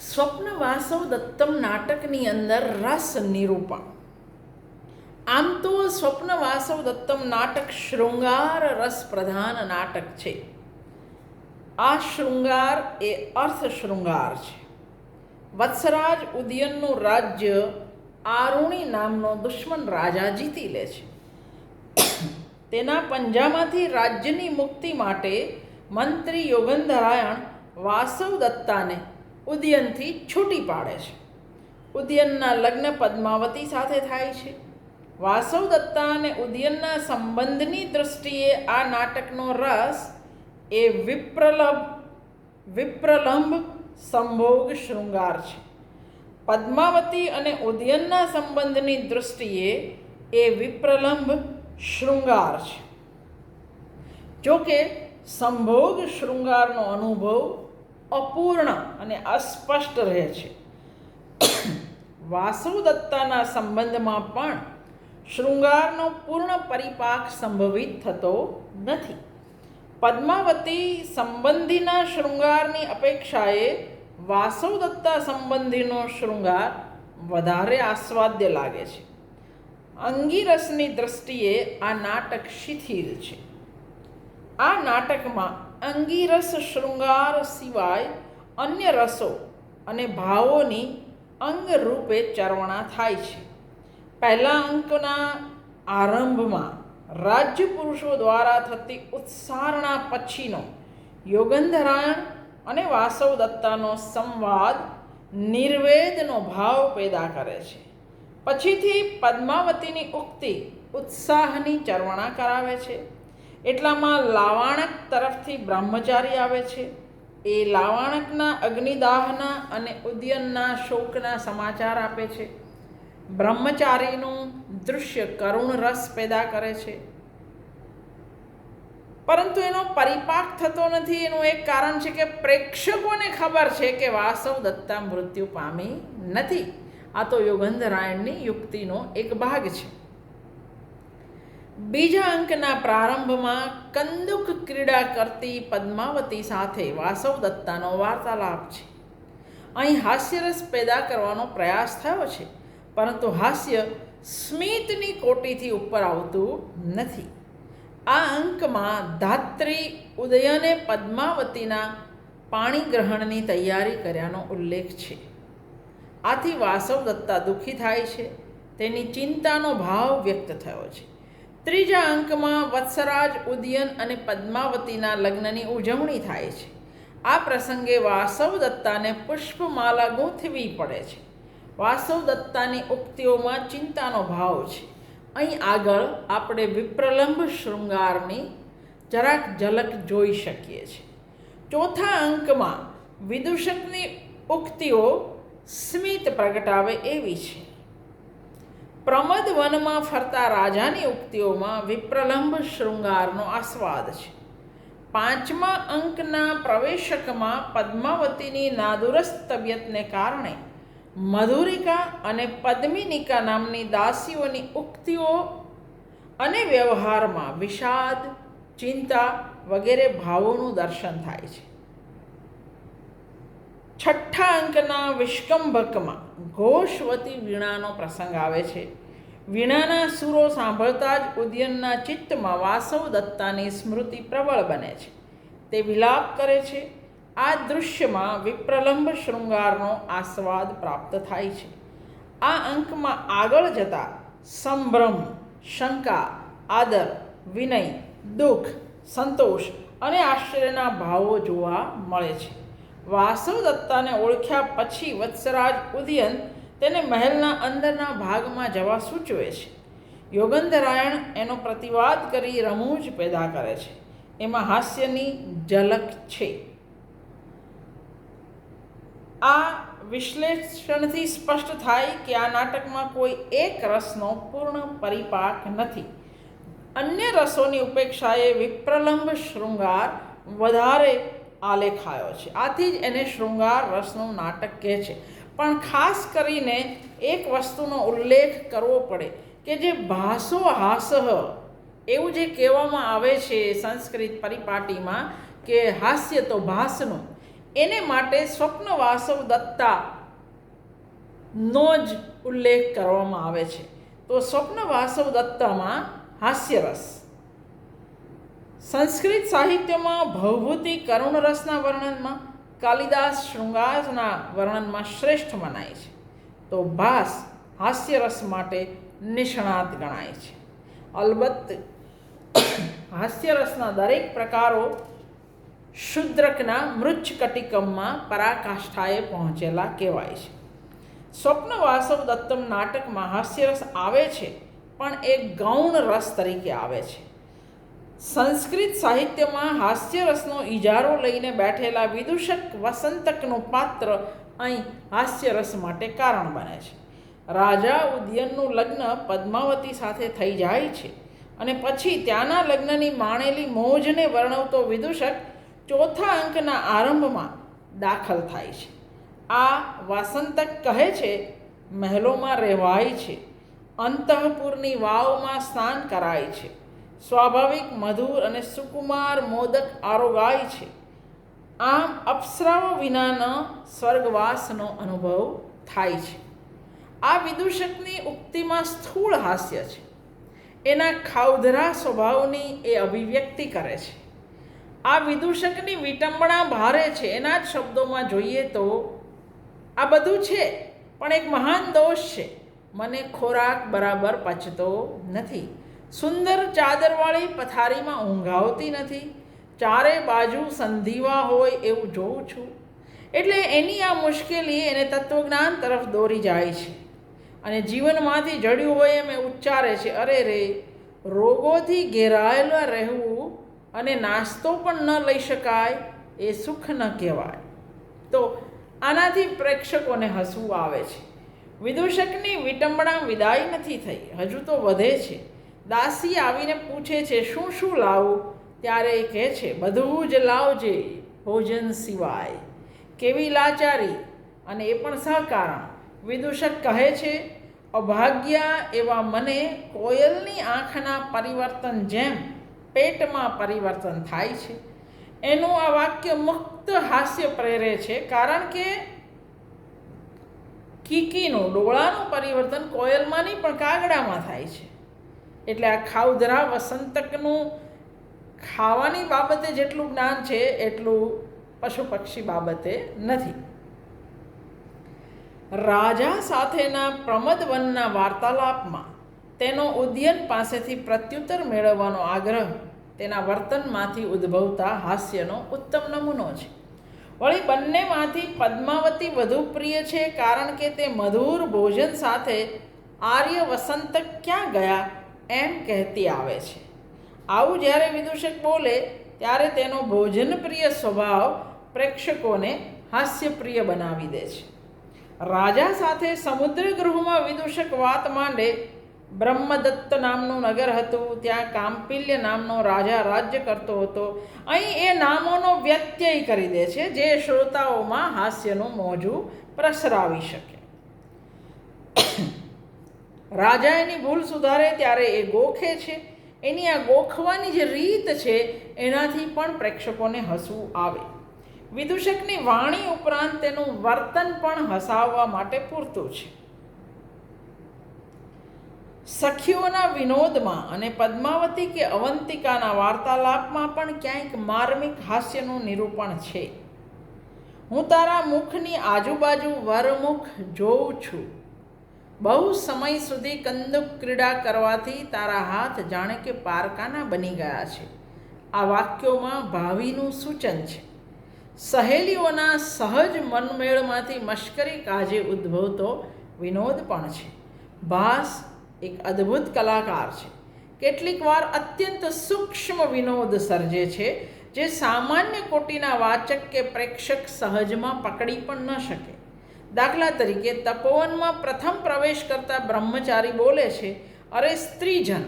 સ્વપ્ન વાસવ દત્તમ નાટકની અંદર રસ નિરૂપણ. આમ તો સ્વપ્ન વાસવ દત્તમ નાટક શૃંગાર રસ પ્રધાન નાટક છે. આ શૃંગાર એ અર્થ શૃંગાર છે. વત્સરાજ ઉદયનનું રાજ્ય આરુણી નામનો દુશ્મન રાજા જીતી લે છે. તેના પંજામાંથી રાજ્યની મુક્તિ માટે મંત્રી યોગંધરાયણ વાસવ દત્તાને ઉદયનથી છૂટી પાડે છે. ઉદયનના લગ્ન પદ્માવતી સાથે થાય છે. વાસવ દત્તા અને ઉદયનના સંબંધની દૃષ્ટિએ આ નાટકનો રસ એ વિપ્રલભ, વિપ્રલંબ સંભોગ શૃંગાર છે. પદ્માવતી અને ઉદયનના સંબંધની દૃષ્ટિએ એ વિપ્રલંબ શૃંગાર છે. જોકે સંભોગ શૃંગારનો અનુભવ અપૂર્ણ અને અસ્પષ્ટ રહે છે. વાસુદત્તાના સંબંધમાં પણ શૃંગારનો પૂર્ણ પરિપાક સંભવિત થતો નથી. પદ્માવતી સંબંધીના શૃંગારની અપેક્ષાએ વાસુદત્તા સંબંધીનો શૃંગાર વધારે આસ્વાદ્ય લાગે છે. અંગીરસની દૃષ્ટિએ આ નાટક શિથિલ છે. આ નાટકમાં અંગીરસ શૃંગાર સિવાય અન્ય રસો અને ભાવોની અંગરૂપે ચરવણા થાય છે. પહેલા અંકના આરંભમાં રાજ્ય પુરુષો દ્વારા થતી ઉત્સારણા પછીનો યોગંધરાયણ અને વાસવ દત્તાનો સંવાદ નિર્વેદનો ભાવ પેદા કરે છે. પછીથી પદ્માવતીની ઉક્તિ ઉત્સાહની ચરવણા કરાવે છે. એટલામાં લાવાણક તરફથી બ્રહ્મચારી આવે છે. એ લાવાણકના અગ્નિદાહના અને ઉદયનના શોકના સમાચાર આપે છે. બ્રહ્મચારીનું દૃશ્ય કરુણ રસ પેદા કરે છે. પરંતુ એનો પરિપાક થતો નથી. એનું એક કારણ છે કે પ્રેક્ષકોને ખબર છે કે વાસવ દત્તા મૃત્યુ પામી નથી. આ તો યોગંધરાયણની યુક્તિનો એક ભાગ છે. બીજા અંકના પ્રારંભમાં કંદુક ક્રીડા કરતી પદ્માવતી સાથે વાસવ દત્તાનો વાર્તાલાપ છે. અહીં હાસ્યરસ પેદા કરવાનો પ્રયાસ થયો છે, પરંતુ હાસ્ય સ્મિતની કોટીથી ઉપર આવતું નથી. આ અંકમાં ધાત્રી ઉદયને પદ્માવતીના પાણી ગ્રહણની તૈયારી કર્યાનો ઉલ્લેખ છે. આથી વાસવ દત્તા દુઃખી થાય છે, તેની ચિંતાનો ભાવ વ્યક્ત થયો છે. ત્રીજા અંકમાં વત્સરાજ ઉદયન અને પદ્માવતીના લગ્નની ઉજવણી થાય છે. આ પ્રસંગે વાસવ દત્તાને પુષ્પમાલા ગૂંથવી પડે છે. વાસવ દત્તાની ઉક્તિઓમાં ચિંતાનો ભાવ છે. અહીં આગળ આપણે વિપ્રલંબ શૃંગારની જરાક ઝલક જોઈ શકીએ છીએ. ચોથા અંકમાં વિદૂષકની ઉક્તિઓ સ્મિત પ્રગટાવે એવી છે. પ્રમદ વનમાં ફરતા રાજાની ઉક્તિઓમાં વિપ્રલંબ શૃંગારનો આસ્વાદ છે. પાંચમા અંકના પ્રવેશકમાં પદ્માવતીની નાદુરસ્ત તબિયતને કારણે મધુરિકા અને પદ્મિનિકા નામની દાસીઓની ઉક્તિઓ અને વ્યવહારમાં વિષાદ, ચિંતા વગેરે ભાવોનું દર્શન થાય છે. છઠ્ઠા અંકના વિષ્કંભકમાં ઘોષવતી વીણાનો પ્રસંગ આવે છે. વીણાના સુરો સાંભળતા જ ઉદયનના ચિત્તમાં વાસવ દત્તાની સ્મૃતિ પ્રબળ બને છે. તે વિલાપ કરે છે. આ દૃશ્યમાં વિપ્રલંબ શૃંગારનો આસ્વાદ પ્રાપ્ત થાય છે. આ અંકમાં આગળ જતા સંભ્રમ, શંકા, આદર, વિનય, દુઃખ, સંતોષ અને આશ્ચર્યના ભાવો જોવા મળે છે. વાસવ દત્તાને ઓળખ્યા પછી વત્સરાજ ઉદયન તેને મહેલના અંદરના ભાગમાં જવા સૂચવે છે. યોગંધરાયણ એનો પ્રતિવાદ કરી રમૂજ પેદા કરે છે. એમાં હાસ્યની ઝલક છે. આ વિશ્લેષણથી સ્પષ્ટ થાય કે આ નાટકમાં કોઈ એક રસનો પૂર્ણ પરિપાક નથી. અન્ય રસોની ઉપેક્ષાએ વિપ્રલંબ શૃંગાર વધારે આલેખાયો છે. આથી જ એને શૃંગાર રસનું નાટક કહે છે. પણ ખાસ કરીને એક વસ્તુનો ઉલ્લેખ કરવો પડે કે જે ભાસો હાસહ એવું જે કહેવામાં આવે છે સંસ્કૃત પરિપાટીમાં કે હાસ્ય તો ભાસનું, એને માટે સ્વપ્ન વાસવ દત્તા નો જ ઉલ્લેખ કરવામાં આવે છે. તો સ્વપ્ન વાસવ દત્તામાં હાસ્યરસ. સંસ્કૃત સાહિત્યમાં ભવભૂતિ કરુણ રસના વર્ણનમાં, કાલિદાસ શૃંગારના વર્ણનમાં શ્રેષ્ઠ મનાય છે. તો ભાસ હાસ્યરસ માટે નિષ્ણાત ગણાય છે. અલબત્ત, હાસ્યરસના દરેક પ્રકારો શુદ્રકના મૃચ્છકટિકમમાં પરાકાષ્ઠાએ પહોંચેલા કહેવાય છે. સ્વપ્ન વાસવ દત્તમ નાટકમાં હાસ્યરસ આવે છે, પણ એ ગૌણ રસ તરીકે આવે છે. સંસ્કૃત સાહિત્યમાં હાસ્યરસનો ઇજારો લઈને બેઠેલા વિદૂષક વસંતકનું પાત્ર અહીં હાસ્યરસ માટે કારણ બને છે. રાજા ઉદયનનું લગ્ન પદ્માવતી સાથે થઈ જાય છે અને પછી ત્યાંના લગ્નની માણેલી મોજને વર્ણવતો વિદૂષક ચોથા અંકના આરંભમાં દાખલ થાય છે. આ વાસંતક કહે છે, મહેલોમાં રહેવાય છે. અંતઃપુરની વાવમાં સ્નાન કરાય છે. સ્વાભાવિક, મધુર અને સુકુમાર મોદક આરોગાય છે. આમ અપ્સરાઓ વિનાના સ્વર્ગવાસનો અનુભવ થાય છે. આ વિદૂષકની ઉક્તિમાં સ્થૂળ હાસ્ય છે. એના ખાઉધરા સ્વભાવની એ અભિવ્યક્તિ કરે છે. આ વિદૂષકની વિટંબણા ભારે છે. એના જ શબ્દોમાં જોઈએ તો, આ બધું છે, પણ એક મહાન દોષ છે. મને ખોરાક બરાબર પચતો નથી. સુંદર ચાદરવાળી પથારીમાં ઊંઘ આવતી નથી. ચારે બાજુ સંધિવા હોય એવું જોઉં છું. એટલે એની આ મુશ્કેલી એને તત્વજ્ઞાન તરફ દોરી જાય છે. અને જીવનમાંથી જડ્યું હોય એમ એ ઉચ્ચારે છે, અરે રે, રોગોથી ઘેરાયેલા રહેવું અને નાસ્તો પણ ન લઈ શકાય એ સુખ ન કહેવાય. તો આનાથી પ્રેક્ષકોને હસવું આવે છે. વિદૂષકની વિટંબણા વિદાય નથી થઈ, હજુ તો વધે છે. દાસી આવીને પૂછે છે, શું શું લાવું? ત્યારે એ કહે છે, બધું જ લાવજે ભોજન સિવાય. કેવી લાચારી અને એ પણ સહકારણ વિદૂષક કહે છે, અભાગ્યા એવા મને કોયલની આંખના પરિવર્તન જેમ પેટમાં પરિવર્તન થાય છે. એનું આ વાક્ય મુક્ત હાસ્ય પ્રેરે છે, કારણ કે કીકીનું ડોળાનું પરિવર્તન કોયલમાં નહીં પણ કાગડામાં થાય છે. એટલે આ ખાઉધરા વસંતકનું ખાવાની બાબતે જેટલું જ્ઞાન છે, એટલું પશુ પક્ષી બાબતે નથી. રાજા સાથેના પ્રમદવનના વાર્તાલાપમાં તેનો ઉદ્યન પાસેથી પ્રત્યુત્તર મેળવવાનો આગ્રહ તેના વર્તનમાંથી ઉદ્ભવતા હાસ્યનો ઉત્તમ નમૂનો છે. વળી બંનેમાંથી પદ્માવતી વધુ પ્રિય છે કારણ કે તે મધુર ભોજન સાથે આર્ય વસંત ક્યાં ગયા? એમ કહેતી આવે છે. આવું જ્યારે વિદૂષક બોલે, ત્યારે તેનો ભોજનપ્રિય સ્વભાવ પ્રેક્ષકોને હાસ્યપ્રિય બનાવી દે છે. રાજા સાથે સમુદ્રગૃહમાં વિદૂષક વાત માંડે, બ્રહ્મદત્ત નામનું નગર હતું, ત્યાં કામપિલ્ય નામનો રાજા રાજ્ય કરતો હતો. અહીં એ નામોનો વ્યત્યય કરી દે છે, જે શ્રોતાઓમાં હાસ્યનું મોજું પ્રસરાવી શકે. રાજા એની ભૂલ સુધારે ત્યારે એ ગોખે છે. એની આ ગોખવાની જે રીત છે, એનાથી પણ પ્રેક્ષકોને હસવું આવે. વિદૂષકની વાણી ઉપરાંત તેનું વર્તન પણ હસાવવા માટે પૂરતું છે. સખીઓના વિનોદમાં અને પદ્માવતી કે અવંતિકાના વાર્તાલાપમાં પણ ક્યાંક માર્મિક હાસ્યનું નિરૂપણ છે. હું તારા મુખની આજુબાજુ વરમુખ જોઉં છું. બહુ સમય સુધી કંદુક ક્રીડા કરવાથી તારા હાથ જાણે કે પારકાના બની ગયા છે. આ વાક્યોમાં ભાવિનું સૂચન છે. સહેલીઓના સહજ મનમેળમાંથી મશ્કરી કાજે ઉદ્ભવતો વિનોદ પણ છે. ભાસ એક અદ્ભુત કલાકાર છે. કેટલીક વાર અત્યંત સૂક્ષ્મ વિનોદ સર્જે છે, જે સામાન્ય કોટીના વાચક કે પ્રેક્ષક સહજમાં પકડી પણ ન શકે. દાખલા તરીકે તપોવનમાં પ્રથમ પ્રવેશ કરતા બ્રહ્મચારી બોલે છે, અરે સ્ત્રીજન,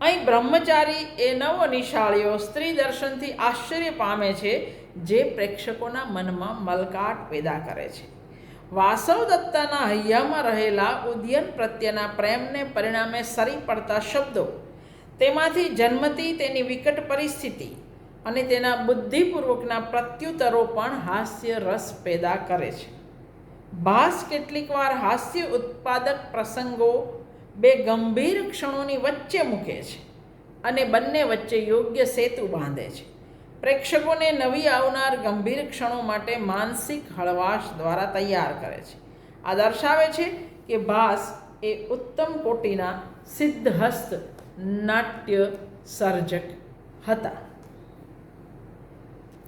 અહીં બ્રહ્મચારી એ નવ નિશાળીઓ સ્ત્રી દર્શનથી આશ્ચર્ય પામે છે, જે પ્રેક્ષકોના મનમાં મલકાટ પેદા કરે છે. વાસવ દત્તાના હૈયામાં રહેલા ઉદ્યન પ્રત્યેના પ્રેમને પરિણામે સરી પડતા શબ્દો, તેમાંથી જન્મતી તેની વિકટ પરિસ્થિતિ અને તેના બુદ્ધિપૂર્વકના પ્રત્યુત્તરો પણ હાસ્ય રસ પેદા કરે છે. ભાસ કેટલીક વાર હાસ્ય ઉત્પાદક પ્રસંગો બે ગંભીર ક્ષણોની વચ્ચે મૂકે છે અને બંને વચ્ચે યોગ્ય સેતુ બાંધે છે. પ્રેક્ષકોને નવી આવનાર ગંભીર ક્ષણો માટે માનસિક હળવાશ દ્વારા તૈયાર કરે છે. આ દર્શાવે છે કે ભાસ એ ઉત્તમ કોટીના સિદ્ધહસ્ત નાટ્ય સર્જક હતા.